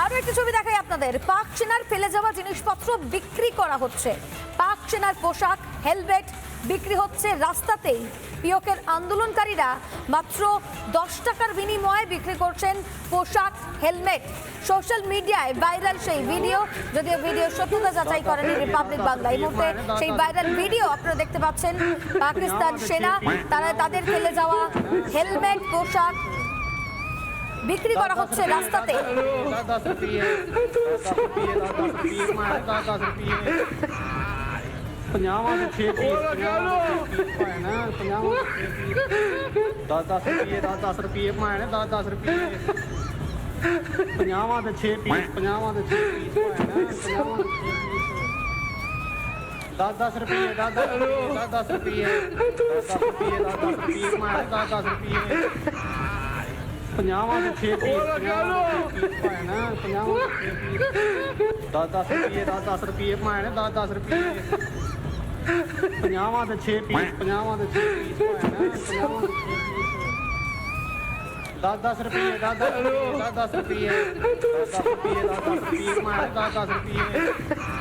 আরও একটি ছবি দেখাই আপনাদের। পাক সেনার ফেলে যাওয়া জিনিসপত্র বিক্রি করা হচ্ছে। পাক সেনার পোশাক, হেলমেট বিক্রি হচ্ছে রাস্তাতেই। পিওকের আন্দোলনকারীরা মাত্র দশ টাকার বিনিময়ে বিক্রি করছেন পোশাক, হেলমেট। সোশ্যাল মিডিয়ায় ভাইরাল সেই ভিডিও, যদিও ভিডিও সত্যতা যাচাই করেনি রিপাবলিক বাংলা। এই মুহূর্তে সেই ভাইরাল ভিডিও আপনারা দেখতে পাচ্ছেন। পাকিস্তান সেনা, তারা তাদের ফেলে যাওয়া হেলমেট, পোশাক বিক্রি করা হচ্ছে রাস্তাতে। ਪੰਜਾਹਾਂ ਦੇ 6 ਪੀਸ ਪੰਜਾਹਾਂ ਦੇ 6 ਪੀਸ ਦਸ 10 ਰੁਪਏ 10 10 ਰੁਪਏ ਭਾਣੇ 10 10 ਰੁਪਏ ਪੰਜਾਹਾਂ ਦੇ 6 ਪੀਸ ਪੰਜਾਹਾਂ ਦੇ 6 ਪੀਸ ਭਾਣੇ 10 10 ਰੁਪਏ 10 10 ਰੁਪਏ 10 10 ਰੁਪਏ 10 10 ਰੁਪਏ ਭਾਣੇ 10 10 ਰੁਪਏ ਪੰਜਾਹਾਂ ਦੇ 6 ਪੀਸ ਪੰਜਾਹਾਂ ਦੇ 6 ਪੀਸ ਭੈਣਾ ਪੰਜਾਹਾਂ ਦੇ 6 ਪੀਸ 10 10 ਰੁਪਏ 10 10 ਰੁਪਏ ਭੈਣ 10 10 ਰੁਪਏ। ਪੰਜਾਹਾਂ ਦੇ 6 ਪੀਸ ਪੰਜਾਹਾਂ ਦੇ 6 ਪੀਸ ਭੈਣਾ ਪੰਜਾਹਾਂ ਦੇ 6 ਪੀਸ 10 10 ਰੁਪਏ 10 10 10 10 ਰੁਪਏ 10 10 ਰੁਪਏ 10 10 ਰੁਪਏ ਭੈਣ 10 10 ਰੁਪਏ।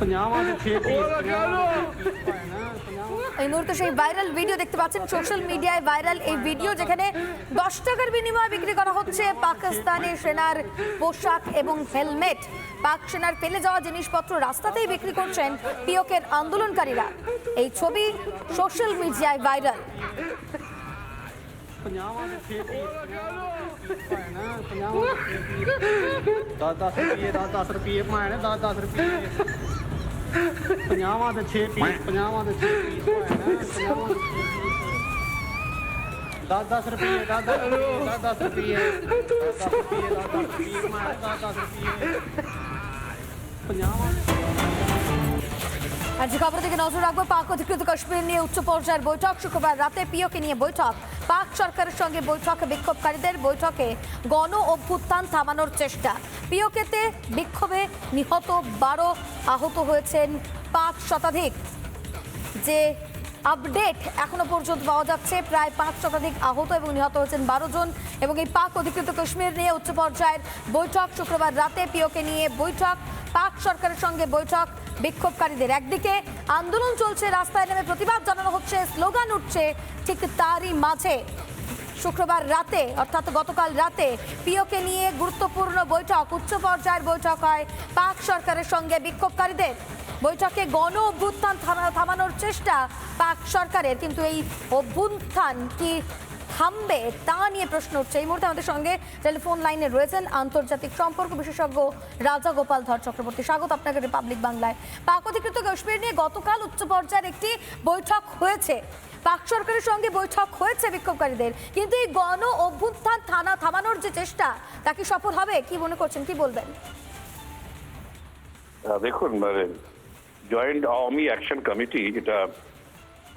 ਪੰਜਾਹਾਂ ਦੇ 6 ਪੀਸ ਪੰਜਾਹਾਂ ਦੇ 6 ਪੀਸ ਭੈਣਾ ਪੰਜਾਹਾਂ এই মুহূর্তে সেই ভাইরাল ভিডিও দেখতে পাচ্ছেন সোশ্যাল মিডিয়ায় ভাইরাল এই ভিডিও যেখানে দশ টাকার বিনিময়ে বিক্রি করা হচ্ছে পাকিস্তানি সেনার পোশাক এবং হেলমেট পাক সেনার ফেলে যাওয়া জিনিসপত্র রাস্তাতেই বিক্রি করছেন পিওকের আন্দোলনকারীরা এই ছবি সোশ্যাল মিডিয়ায় ভাইরাল ਪੰਜਾਹਾਂ ਦੇ 6 ਪੀਸ ਭੈਣਾ ਪੰਜਾਹਾਂ ਦੇ 6 ਪੀਸ 10 50ਵਾਂ ਤੇ 6 ਪੀਸ 50ਵਾਂ ਤੇ 6 ਪੀਸ। ਹੋਇਆ 10-10 ਰੁਪਏ 10-10 ਰੁਪਏ 10-10 ਰੁਪਏ 10-10 ਰੁਪਏ 10-10 ਰੁਪਏ 50ਵਾਂ আর যে খবর দিকে নজর রাখব পাক অধিকৃত কাশ্মীর নিয়ে উচ্চ পর্যায়ের বৈঠক। শুক্রবার রাতে পিওকে নিয়ে বৈঠক। পাক সরকারের সঙ্গে বৈঠক বিক্ষোভকারীদের বৈঠকে গণ অভ্যুত্থান থামানোর চেষ্টা। পিওকেতে বিক্ষোভে নিহত বারো আহত হয়েছেন পাঁচ শতাধিক। যে আপডেট এখনও পর্যন্ত পাওয়া যাচ্ছে, প্রায় পাঁচ শতাধিক আহত এবং নিহত হয়েছেন বারো জন এবং এই পাক অধিকৃত কাশ্মীর নিয়ে উচ্চ পর্যায়ের বৈঠক। শুক্রবার রাতে পিওকে নিয়ে বৈঠক। পাক সরকারের সঙ্গে বৈঠক। বিক্ষোভকারীদের। একদিকে আন্দোলন চলছে, রাস্তায় নেমে প্রতিবাদ জানানো হচ্ছে, স্লোগান উঠছে ঠিক তারই মাঝে। শুক্রবার রাতে, অর্থাৎ গতকাল রাতে, পিওকে নিয়ে গুরুত্বপূর্ণ বৈঠক, উচ্চ পর্যায়ের বৈঠক হয় পাক সরকারের সঙ্গে বিক্ষোভকারীদের। বৈঠকে গণ অভ্যুত্থান থামা- থামানোর চেষ্টা পাক সরকারের, কিন্তু এই অভ্যুত্থান কি থামবে তা নিয়ে প্রশ্ন উঠছে। এই মুহূর্তে আমাদের সঙ্গে টেলিফোন লাইনে রয়েছেন আন্তর্জাতিক সম্পর্ক বিশেষজ্ঞ রাজা গোপাল ধর চক্রবর্তী। স্বাগত আপনাকে রিপাবলিক বাংলায়। পাক অধিকৃত কাশ্মীর নিয়ে গতকাল উচ্চ পর্যায়ের একটি বৈঠক হয়েছে। পাক সরকারের সঙ্গে বৈঠক হয়েছে বিক্ষোভকারীদের। কিন্তু এই গণ অভ্যুত্থান থানা থামানোর যে চেষ্টা, তা কি সফল হবে? কি মনে করছেন? কি বলবেন? দেখুন মানে জয়েন্ট আওয়ামী অ্যাকশন কমিটি এটা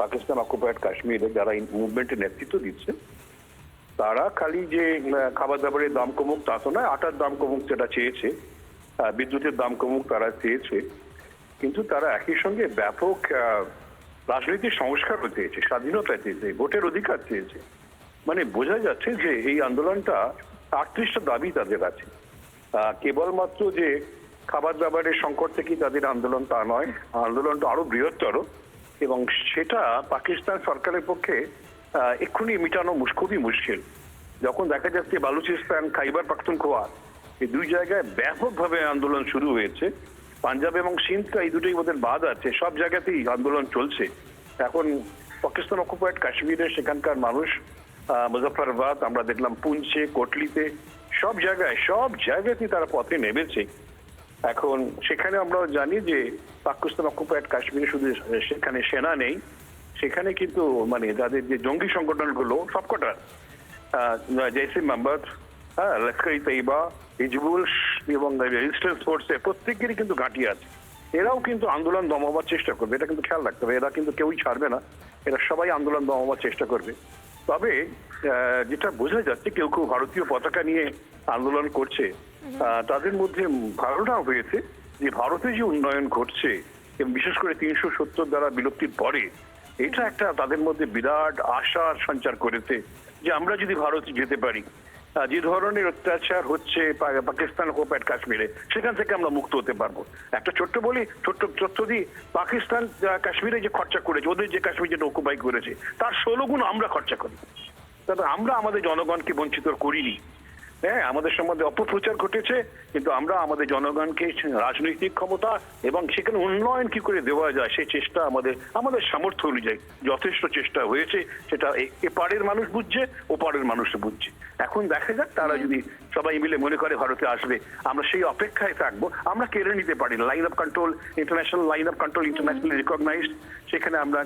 পাকিস্তান অকুপায়েড কাশ্মীরে, যারা মুভমেন্টের নেতৃত্ব দিচ্ছে তারা খালি যে খাবার দাবারের দাম কমুক তা তো নয়, আটার দাম কমুক যেটা চেয়েছে বিদ্যুতের দাম কমুক তারা চেয়েছে। কিন্তু তারা একই সঙ্গে ব্যাপক রাজনৈতিক সংস্কারও চেয়েছে, স্বাধীনতা চেয়েছে, ভোটের অধিকার চেয়েছে। মানে বোঝা যাচ্ছে যে এই আন্দোলনটা আটত্রিশটা দাবি তাদের আছে। কেবলমাত্র যে খাবার দাবারের সংকট থেকেই তাদের আন্দোলন তা নয়, আন্দোলনটা আরও বৃহত্তর এবং সেটা পাকিস্তান সরকারের পক্ষে এক্ষুনি মিটানো খুবই মুশকিল। যখন দেখা যাচ্ছে বালুচিস্তান খাইবার পাখতুনখোয়া এই দুই জায়গায় ব্যাপকভাবে আন্দোলন শুরু হয়েছে। পাঞ্জাব এবং সিন্ধ এই দুটোই ওদের বাদ আছে। সব জায়গাতেই আন্দোলন চলছে। এখন পাকিস্তান অকুপায়েড কাশ্মীরে সেখানকার মানুষ আহ, মুজফ্ফরাবাদ আমরা দেখলাম পুঞ্চে কোটলিতে সব জায়গায় সব জায়গাতেই তারা পথে নেমেছে। এখন সেখানে আমরা জানি যে পাকিস্তান অকুপায়েড কাশ্মীরে শুধু সেখানে সেনা নেই সেখানে কিন্তু মানে যাদের যে জঙ্গি সংগঠনগুলো সবকটা জেসি মেম্বার হ্যাঁ লস্কর তৈবা হিজবুল এবং রেজিস্ট্যান্স ফোর্সে প্রত্যেকেরই কিন্তু ঘাঁটি আছে। এরাও কিন্তু আন্দোলন দমাবার চেষ্টা করবে এটা কিন্তু খেয়াল রাখতে হবে। এরা কিন্তু কেউই ছাড়বে না এরা সবাই আন্দোলন দমাবার চেষ্টা করবে। তবে আহ, যেটা বোঝা যাচ্ছে কেউ কেউ ভারতীয় পতাকা নিয়ে আন্দোলন করছে আহ, তাদের মধ্যে ধারণা হয়েছে যে ভারতে যে উন্নয়ন ঘটছে বিশেষ করে তিনশো সত্তর দ্বারা বিলুপ্তির পরে এটা একটা তাদের মধ্যে বিরাট আশার সঞ্চার করেছে যে আমরা যদি ভারতে যেতে পারি। যে ধরনের অত্যাচার হচ্ছে পাকিস্তান অকুপাইড কাশ্মীরে, সেখান থেকে আমরা মুক্ত হতে পারব। একটা ছোট্ট বলি, ছোট্ট তথ্য দিই, পাকিস্তান কাশ্মীরে যে খরচা করেছে, ওদের যে কাশ্মীর যেটা অকুপাই করেছে, তার ষোলো গুণ আমরা খরচা করি। তবে আমরা আমাদের জনগণকে বঞ্চিত করিনি। হ্যাঁ আমাদের সম্বন্ধে অপপ্রচার ঘটেছে কিন্তু আমরা আমাদের জনগণকে রাজনৈতিক ক্ষমতা এবং সেখানে উন্নয়ন কি করে দেওয়া যায় সেই চেষ্টা আমাদের আমাদের সামর্থ্য অনুযায়ী যথেষ্ট চেষ্টা হয়েছে সেটা এপারের মানুষ বুঝছে ওপারের মানুষ বুঝছে। এখন দেখা যাক তারা যদি সবাই মিলে মনে করে ভারতে আসবে আমরা সেই অপেক্ষায় থাকব আমরা কেড়ে নিতে পারি line of control international line of control internationally recognised সেখানে আমরা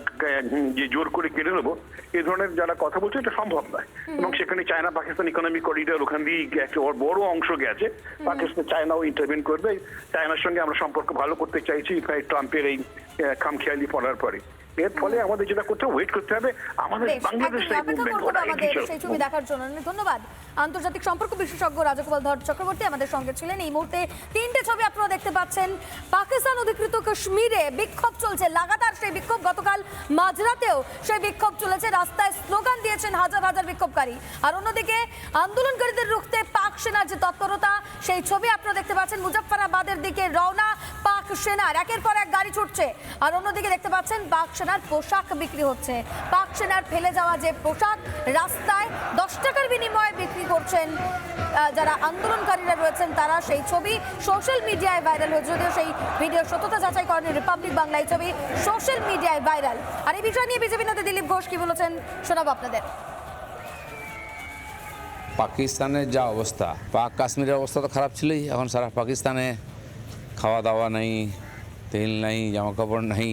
যে জোর করে কেড়ে নেব এ ধরনের যারা কথা বলছে এটা সম্ভব নয়। এবং সেখানে চায়না পাকিস্তান ইকোনমিক করিডর ওখান দিয়ে একটা ওর বড় অংশ গেছে। পাকিস্তান চায়নাও ইন্টারভিন করবে। চায়নার সঙ্গে আমরা সম্পর্ক ভালো করতে চাইছি ট্রাম্পের এই খামখেয়ালি পড়ার পরে। এর ফলে আমাদের যেটা করতে ওয়েট করতে হবে। আমাদের বাংলাদেশ সেই ছবি দেখার জন্য। ধন্যবাদ। আন্তর্জাতিক সম্পর্ক বিশেষজ্ঞ রাজগোপাল ধর চক্রবর্তী আমাদের সঙ্গে ছিলেন। এই মুহূর্তে তিনটে ছবি আপনারা দেখতে পাচ্ছেন। পাকিস্তান অধিকৃত কাশ্মীরে বিক্ষোভ চলছে। লাগাতার সেই বিক্ষোভ গতকাল মাঝরাতেও সেই বিক্ষোভ চলেছে। রাস্তায় স্লোগান দিয়েছেন হাজার হাজার বিক্ষোভকারী। আর অন্যদিকে আন্দোলনকারীদের রুখতে পাক সেনার যে তৎপরতা সেই ছবি আপনারা দেখতে পাচ্ছেন। মুজফফরাবাদের দিকে রওনা পাক সেনার। একের পর এক গাড়ি ছুটছে। আর অন্যদিকে দেখতে পাচ্ছেন পাক সেনার পোশাক বিক্রি হচ্ছে। পাক সেনার ফেলে যাওয়া যে পোশাক, রাস্তায় দশ টাকার বিনিময়ে বিক্রি করছেন যারা আন্দোলনকারীরা রয়েছেন তারা সেই ছবি সোশ্যাল মিডিয়ায় ভাইরাল হয়েছে। যদিও সেই ভিডিওর সত্যতা যাচাই করেনি রিপাবলিক বাংলা এই ছবি সোশ্যাল মিডিয়ায় ভাইরাল। আর এই বিষয় নিয়ে বিজেপি নেতা দিলীপ ঘোষ কি বলেছেন শোনাবো আপনাদের। পাকিস্তানের যা অবস্থা, পাক কাশ্মীরের অবস্থা তো খারাপ ছিলই, এখন সারা পাকিস্তানে খাওয়া দাওয়া নেই, তেল নেই জামা কাপড় নেই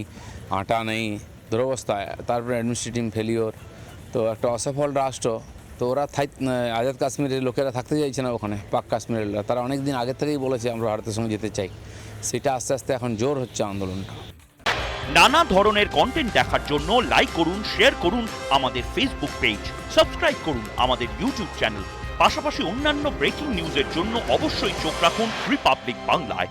আটা নেই, দুরবস্থা। তারপরে অ্যাডমিনিস্ট্রেটিভ ফেলিওর তো একটা অসফল রাষ্ট্র। তো ওরা থাই আজাদ কাশ্মীরের লোকেরা থাকতে চাইছে না ওখানে, পাক কাশ্মীরের। তারা অনেক দিন আগে থেকেই বলেছে আমরা ভারতের সঙ্গে যেতে চাই। সেটা আস্তে আস্তে এখন জোর হচ্ছে আন্দোলনটা। নানা ধরনের কন্টেন্ট দেখার জন্য লাইক করুন শেয়ার করুন আমাদের ফেসবুক পেজ সাবস্ক্রাইব করুন আমাদের ইউটিউব চ্যানেল পাশাপাশি অন্যান্য ব্রেকিং নিউজের জন্য অবশ্যই চোখ রাখুন রিপাবলিক বাংলায়